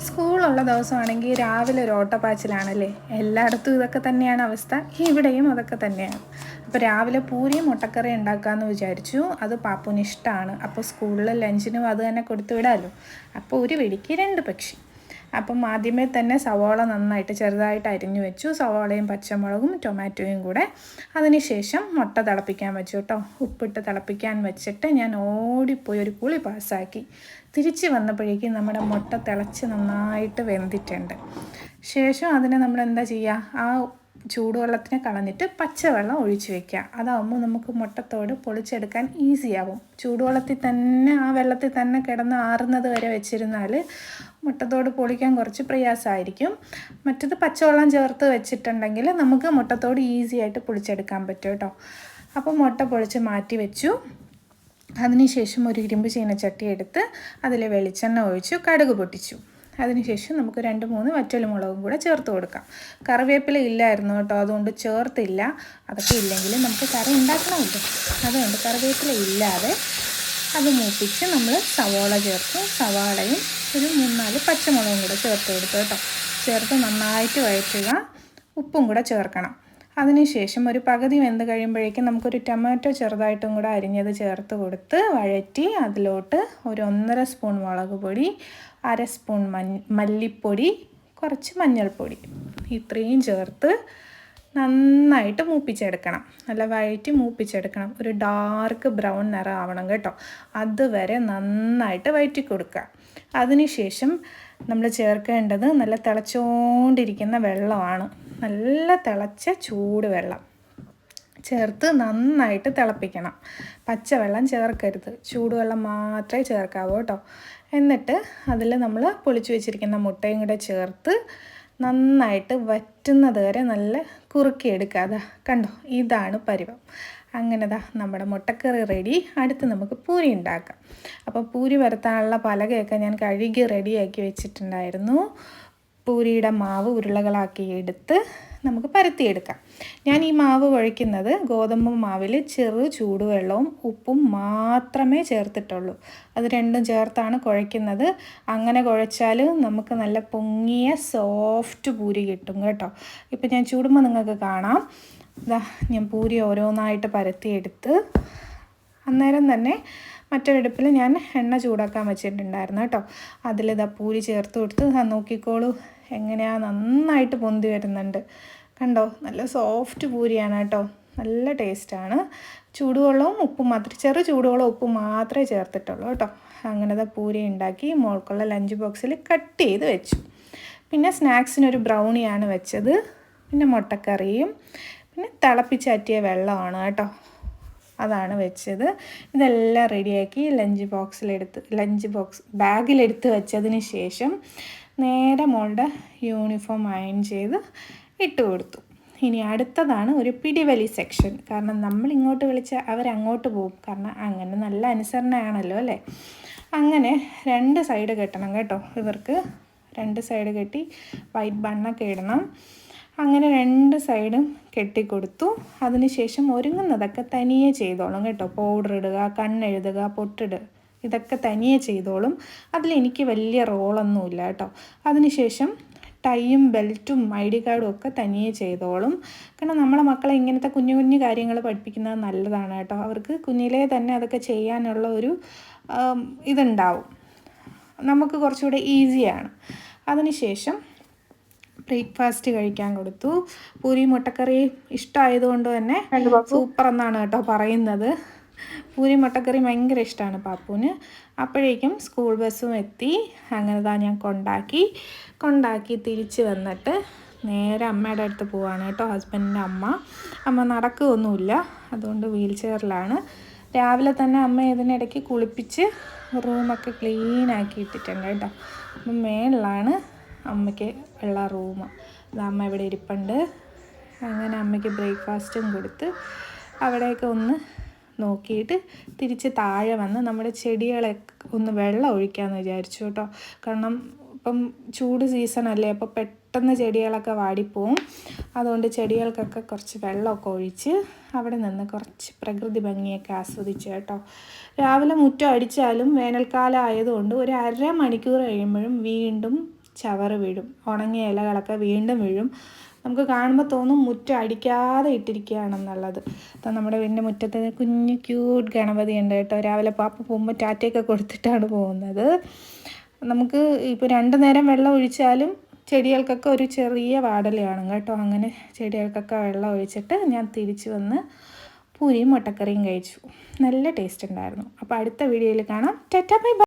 സ്കൂളുള്ള ദിവസമാണെങ്കിൽ രാവിലെ ഒരു ഓട്ടപ്പാച്ചിലാണല്ലേ? എല്ലായിടത്തും ഇതൊക്കെ തന്നെയാണ് അവസ്ഥ. ഇവിടെയും അതൊക്കെ തന്നെയാണ്. അപ്പോൾ രാവിലെ പൂരിയും മുട്ടക്കറി ഉണ്ടാക്കാമെന്ന് വിചാരിച്ചു. അത് പാപ്പുനിഷ്ടമാണ് അപ്പോൾ സ്കൂളിൽ ലഞ്ചിനും അത് തന്നെ കൊടുത്തു വിടാമല്ലോ അപ്പോൾ ഒരു വെടിക്ക് രണ്ട് പക്ഷി. അപ്പം ആദ്യമേ തന്നെ സവാള നന്നായിട്ട് ചെറുതായിട്ട് അരിഞ്ഞു വെച്ചു. സവാളയും പച്ചമുളകും ടൊമാറ്റോയും കൂടെ. അതിനുശേഷം മുട്ട തിളപ്പിക്കാൻ വെച്ചു കേട്ടോ. ഉപ്പിട്ട് തിളപ്പിക്കാൻ വെച്ചിട്ട് ഞാൻ ഓടിപ്പോയി ഒരു കുളി പാസ്സാക്കി. തിരിച്ച് വന്നപ്പോഴേക്കും നമ്മുടെ മുട്ട തിളച്ച് നന്നായിട്ട് വെന്തിട്ടുണ്ട്. ശേഷം അതിനെ നമ്മൾ എന്താ ചെയ്യുക? ആ ചൂടുവെള്ളത്തിനെ കളഞ്ഞിട്ട് പച്ചവെള്ളം ഒഴിച്ചു വെക്കുക. അതാകുമ്പോൾ നമുക്ക് മുട്ടത്തോട് പൊളിച്ചെടുക്കാൻ ഈസിയാവും ചൂടുവെള്ളത്തിൽ തന്നെ ആ വെള്ളത്തിൽ തന്നെ കിടന്ന് ആറുന്നത് വരെ വെച്ചിരുന്നാൽ മുട്ടത്തോട് പൊളിക്കാൻ കുറച്ച് പ്രയാസമായിരിക്കും. മറ്റത് പച്ചവെള്ളം ചേർത്ത് വെച്ചിട്ടുണ്ടെങ്കിൽ നമുക്ക് മുട്ടത്തോട് ഈസി ആയിട്ട് പൊളിച്ചെടുക്കാൻ പറ്റും കേട്ടോ. അപ്പോൾ മുട്ട പൊളിച്ച് മാറ്റി വെച്ചു. അതിനുശേഷം ഒരു ഇരുമ്പ് ചീനച്ചട്ടി എടുത്ത് അതിൽ വെളിച്ചെണ്ണ ഒഴിച്ചു കടുക് പൊട്ടിച്ചു. അതിനുശേഷം നമുക്ക് രണ്ട് മൂന്ന് വറ്റൽമുളകും കൂടെ ചേർത്ത് കൊടുക്കാം. കറിവേപ്പില ഇല്ലായിരുന്നു കേട്ടോ അതുകൊണ്ട് ചേർത്തില്ല. അതൊക്കെ ഇല്ലെങ്കിൽ നമുക്ക് കറി ഉണ്ടാക്കണമല്ലോ. അതുകൊണ്ട് കറിവേപ്പില ഇല്ലാതെ അത് മൂപ്പിച്ച് നമ്മൾ സവാള ചേർത്തു സവാളയും ഒരു മൂന്നാൽ പച്ചമുളകും കൂടെ ചേർത്ത് കൊടുത്തു കേട്ടോ. ചേർത്ത് നന്നായിട്ട് വഴറ്റുക. ഉപ്പും കൂടെ ചേർക്കണം. അതിനുശേഷം ഒരു പകുതി വെന്ത് കഴിയുമ്പോഴേക്കും നമുക്കൊരു ടൊമാറ്റോ ചെറുതായിട്ടും കൂടെ അരിഞ്ഞത് ചേർത്ത് കൊടുത്ത് വഴറ്റി അതിലോട്ട് ഒരു ഒന്നര സ്പൂൺ മുളക് പൊടി അര സ്പൂൺ മല്ലിപ്പൊടി കുറച്ച് മഞ്ഞൾപ്പൊടി. ഇത്രയും ചേർത്ത് നന്നായിട്ട് മൂപ്പിച്ചെടുക്കണം. നല്ല വഴറ്റി മൂപ്പിച്ചെടുക്കണം. ഒരു ഡാർക്ക് ബ്രൗൺ നിറം ആവണം കേട്ടോ. അതുവരെ നന്നായിട്ട് വഴറ്റി കൊടുക്കുക അതിനുശേഷം നമ്മൾ ചേർക്കേണ്ടത് നല്ല തിളച്ചോണ്ടിരിക്കുന്ന വെള്ളമാണ്. നല്ല തിളച്ച ചൂട് വെള്ളം. ചേർത്ത് നന്നായിട്ട് തിളപ്പിക്കണം. പച്ചവെള്ളം ചേർക്കരുത്. ചൂടുവെള്ളം മാത്രമേ ചേർക്കാവൂ കേട്ടോ. എന്നിട്ട് അതിൽ നമ്മൾ പൊളിച്ചു വെച്ചിരിക്കുന്ന മുട്ടയും കൂടെ ചേർത്ത് നന്നായിട്ട് വറ്റുന്നത് വരെ നല്ല കുറുക്കിയെടുക്കുക അതാ കണ്ടോ? ഇതാണ് പരുവം. അങ്ങനെതാ നമ്മുടെ മുട്ടക്കറി റെഡി. അടുത്ത് നമുക്ക് പൂരി ഉണ്ടാക്കാം. അപ്പോൾ പൂരി വരുത്താനുള്ള പലകയൊക്കെ ഞാൻ കഴുകി റെഡിയാക്കി വെച്ചിട്ടുണ്ടായിരുന്നു. പൂരിയുടെ മാവ് ഉരുളകളാക്കി എടുത്ത് നമുക്ക് പരത്തിയെടുക്കാം. ഞാൻ ഈ മാവ് കുഴയ്ക്കുന്നത് ഗോതമ്പ് മാവിൽ ചെറു ചൂടുവെള്ളവും ഉപ്പും മാത്രമേ ചേർത്തിട്ടുള്ളൂ. അത് രണ്ടും ചേർത്താണ് കുഴയ്ക്കുന്നത്. അങ്ങനെ കുഴച്ചാൽ നമുക്ക് നല്ല പൊങ്ങിയ സോഫ്റ്റ് പൂരി കിട്ടും കേട്ടോ. ഇപ്പം ഞാൻ ചൂടുമ്പോൾ നിങ്ങൾക്ക് കാണാം. ഇതാ ഞാൻ പൂരി ഓരോന്നായിട്ട് പരത്തിയെടുത്ത് അന്നേരം തന്നെ മറ്റൊരടുപ്പിൽ ഞാൻ എണ്ണ ചൂടാക്കാൻ വെച്ചിട്ടുണ്ടായിരുന്നു കേട്ടോ. അതിലിതാ പൂരി ചേർത്ത് കൊടുത്ത് നോക്കിക്കോളൂ. എങ്ങനെയാ നന്നായിട്ട് പൊന്തി വരുന്നുണ്ട്. കണ്ടോ? നല്ല സോഫ്റ്റ് പൂരിയാണ് കേട്ടോ. നല്ല ടേസ്റ്റാണ് ചൂടുവെള്ളവും ഉപ്പും മാത്രം ചെറു ചൂടുവെള്ളം ഉപ്പ് മാത്രമേ ചേർത്തിട്ടുള്ളൂ കേട്ടോ. അങ്ങനത്തെ പൂരി ഉണ്ടാക്കി മോൾക്കുള്ള ലഞ്ച് ബോക്സിൽ കട്ട് ചെയ്ത് വെച്ചു. പിന്നെ സ്നാക്സിനൊരു ബ്രൗണിയാണ് വെച്ചത്. പിന്നെ മുട്ടക്കറിയും പിന്നെ തിളപ്പിച്ചാറ്റിയ വെള്ളമാണ് കേട്ടോ. അതാണ് വെച്ചത്. ഇതെല്ലാം റെഡിയാക്കി ലഞ്ച് ബോക്സിലെടുത്ത് ലഞ്ച് ബോക്സ് ബാഗിലെടുത്ത് വെച്ചതിന് ശേഷം നേരെ മോളുടെ യൂണിഫോം അയൺ ചെയ്ത് ഇട്ട് കൊടുത്തു. ഇനി അടുത്തതാണ് ഒരു പിടിവലി സെക്ഷൻ കാരണം നമ്മൾ ഇങ്ങോട്ട് വിളിച്ചാൽ അവരങ്ങോട്ട് പോകും. കാരണം അങ്ങനെ നല്ല അനുസരണയാണല്ലോ അല്ലേ? അങ്ങനെ രണ്ട് സൈഡ് കെട്ടണം കേട്ടോ. ഇവർക്ക് രണ്ട് സൈഡ് കെട്ടി വൈറ്റ് ബണ്ണൊക്കെ ഇടണം. അങ്ങനെ രണ്ട് സൈഡും കെട്ടിക്കൊടുത്തു. അതിനുശേഷം ഒരുങ്ങുന്നതൊക്കെ തനിയെ ചെയ്തോളും കേട്ടോ. പൗഡർ ഇടുക കണ്ണെഴുതുക പൊട്ടിടുക. ഇതൊക്കെ തനിയെ ചെയ്തോളും. അതിൽ എനിക്ക് വലിയ റോളൊന്നുമില്ല കേട്ടോ. അതിനുശേഷം ടൈയും ബെൽറ്റും ഐ ഡി കാർഡും ഒക്കെ തനിയെ ചെയ്തോളും. കാരണം നമ്മളെ മക്കളെ ഇങ്ങനത്തെ കുഞ്ഞു കുഞ്ഞു കാര്യങ്ങൾ പഠിപ്പിക്കുന്നത് നല്ലതാണ് കേട്ടോ. അവർക്ക് കുഞ്ഞിലേ തന്നെ അതൊക്കെ ചെയ്യാനുള്ള ഒരു ഇതുണ്ടാവും. നമുക്ക് കുറച്ചുകൂടെ ഈസിയാണ്. അതിനുശേഷം ബ്രേക്ക്ഫാസ്റ്റ് കഴിക്കാൻ കൊടുത്തു. പൂരി മുട്ടക്കറി ഇഷ്ടമായതുകൊണ്ട് തന്നെ സൂപ്പർ എന്നാണ് കേട്ടോ പറയുന്നത്. പൂരി മുട്ടക്കറി ഭയങ്കര ഇഷ്ടമാണ് പാപ്പുവിന്. അപ്പോഴേക്കും സ്കൂൾ ബസ്സും എത്തി. അങ്ങനെ താ ഞാൻ കൊണ്ടാക്കി കൊണ്ടാക്കി തിരിച്ച് വന്നിട്ട് നേരെ അമ്മയുടെ അടുത്ത് പോവാണ് കേട്ടോ ഹസ്ബൻഡിന്റെ അമ്മ. അമ്മ നടക്കുകയൊന്നുമില്ല അതുകൊണ്ട് വീൽ ചെയറിലാണ്. രാവിലെ തന്നെ അമ്മ ഇതിനിടയ്ക്ക് കുളിപ്പിച്ച് റൂമൊക്കെ ക്ലീൻ ആക്കി ഇട്ടിട്ടുണ്ട് കേട്ടോ. അപ്പം മേളിലാണ് അമ്മയ്ക്ക് ഉള്ള റൂം. അത് അമ്മ ഇവിടെ ഇരിപ്പുണ്ട്. അങ്ങനെ അമ്മയ്ക്ക് ബ്രേക്ക്ഫാസ്റ്റും കൊടുത്ത് അവിടെയൊക്കെ ഒന്ന് നോക്കിയിട്ട് തിരിച്ച് താഴെ വന്ന് നമ്മുടെ ചെടികളെ ഒന്ന് വെള്ളം ഒഴിക്കാമെന്ന് വിചാരിച്ചു കേട്ടോ. കാരണം ഇപ്പം ചൂട് സീസൺ അല്ലേ അപ്പോൾ പെട്ടെന്ന് ചെടികളൊക്കെ വാടിപ്പോവും. അതുകൊണ്ട് ചെടികൾക്കൊക്കെ കുറച്ച് വെള്ളമൊക്കെ ഒഴിച്ച് അവിടെ നിന്ന് കുറച്ച് പ്രകൃതി ഭംഗിയൊക്കെ ആസ്വദിച്ചു കേട്ടോ. രാവിലെ മുറ്റം അടിച്ചാലും വേനൽക്കാലം ആയതുകൊണ്ട് ഒരു അര മണിക്കൂർ കഴിയുമ്പോഴും വീണ്ടും ചവറ് വീഴും. ഉണങ്ങിയ ഇലകളൊക്കെ വീണ്ടും വീഴും. നമുക്ക് കാണുമ്പോൾ തോന്നും മുറ്റം അടിക്കാതെ ഇട്ടിരിക്കുകയാണെന്നുള്ളത്. അപ്പം നമ്മുടെ വീടിന്റെ മുറ്റത്ത് കുഞ്ഞ് ക്യൂട്ട് ഗണപതി ഉണ്ട് കേട്ടോ. രാവിലെ പാപ്പ പോകുമ്പോൾ ടാറ്റയൊക്കെ കൊടുത്തിട്ടാണ് പോകുന്നത്. നമുക്ക് ഇപ്പോൾ രണ്ട് നേരം വെള്ളം ഒഴിച്ചാലും ചെടികൾക്കൊക്കെ ഒരു ചെറിയ വാടലയാണ് കേട്ടോ. അങ്ങനെ ചെടികൾക്കൊക്കെ വെള്ളം ഒഴിച്ചിട്ട് ഞാൻ തിരിച്ചു വന്ന് പൂരിയും മുട്ടക്കറിയും കഴിച്ചു. നല്ല ടേസ്റ്റ് ഉണ്ടായിരുന്നു. അപ്പോൾ അടുത്ത വീഡിയോയിൽ കാണാം. Tata bye bye.